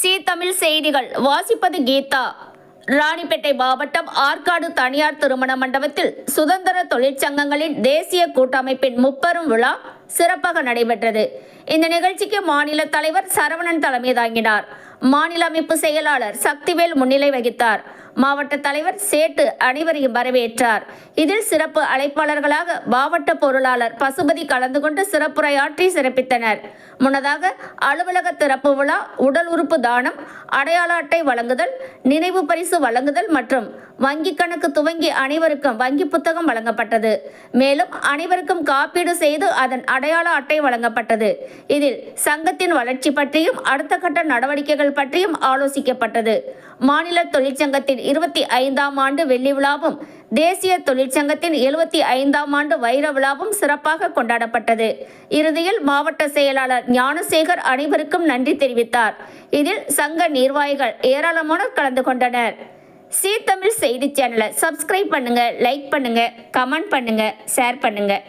C Tamil செய்திகள். வாசிப்பது கீதா. ராணிப்பேட்டை மாவட்டம் ஆற்காடு தனியார் திருமண மண்டபத்தில் சுதந்திர தொழிற்சங்கங்களின் தேசிய கூட்டமைப்பின் முப்பெரும் விழா சிறப்பாக நடைபெற்றது. இந்த நிகழ்ச்சிக்கு மாநில தலைவர் சரவணன் தலைமை தாங்கினார் மாநில அமைப்பு செயலாளர் சக்திவேல் முன்னிலை வகித்தார். மாவட்ட தலைவர் சேட்டு அனைவரையும் வரவேற்றார். இதில் சிறப்பு அழைப்பாளர்களாக மாவட்ட பொருளாளர் பசுபதி கலந்து கொண்டு சிறப்புரையாற்றி சிறப்பித்தனர். முன்னதாக அலுவலக திறப்பு விழா உடல் உறுப்பு தானம் அடையாள அட்டை வழங்குதல் நினைவு பரிசு வழங்குதல் மற்றும் வங்கி கணக்கு துவங்கி அனைவருக்கும் வங்கி புத்தகம் வழங்கப்பட்டது. மேலும் அனைவருக்கும் காப்பீடு செய்து அதன் அடையாள அட்டை வழங்கப்பட்டது. இதில் சங்கத்தின் வளர்ச்சி பற்றியும் அடுத்த கட்ட நடவடிக்கைகள் பற்றியும் ஆலோசிக்கப்பட்டது. மாநில தொழிற்சங்கத்தின் இருபத்தி ஐந்தாம் ஆண்டு வெள்ளி விழாவும் தேசிய தொழிற்சங்கத்தின் எழுபத்தி ஐந்தாம் ஆண்டு வைர விழாவும் சிறப்பாக கொண்டாடப்பட்டது. இறுதியில் மாவட்ட செயலாளர் ஞானசேகர் அனைவருக்கும் நன்றி தெரிவித்தார். இதில் சங்க நிர்வாகிகள் ஏராளமானோர் கலந்து கொண்டனர். சீ தமிழ் செய்தி சேனலை சப்ஸ்கிரைப் பண்ணுங்கள் லைக் பண்ணுங்கள் கமெண்ட் பண்ணுங்கள் ஷேர் பண்ணுங்கள்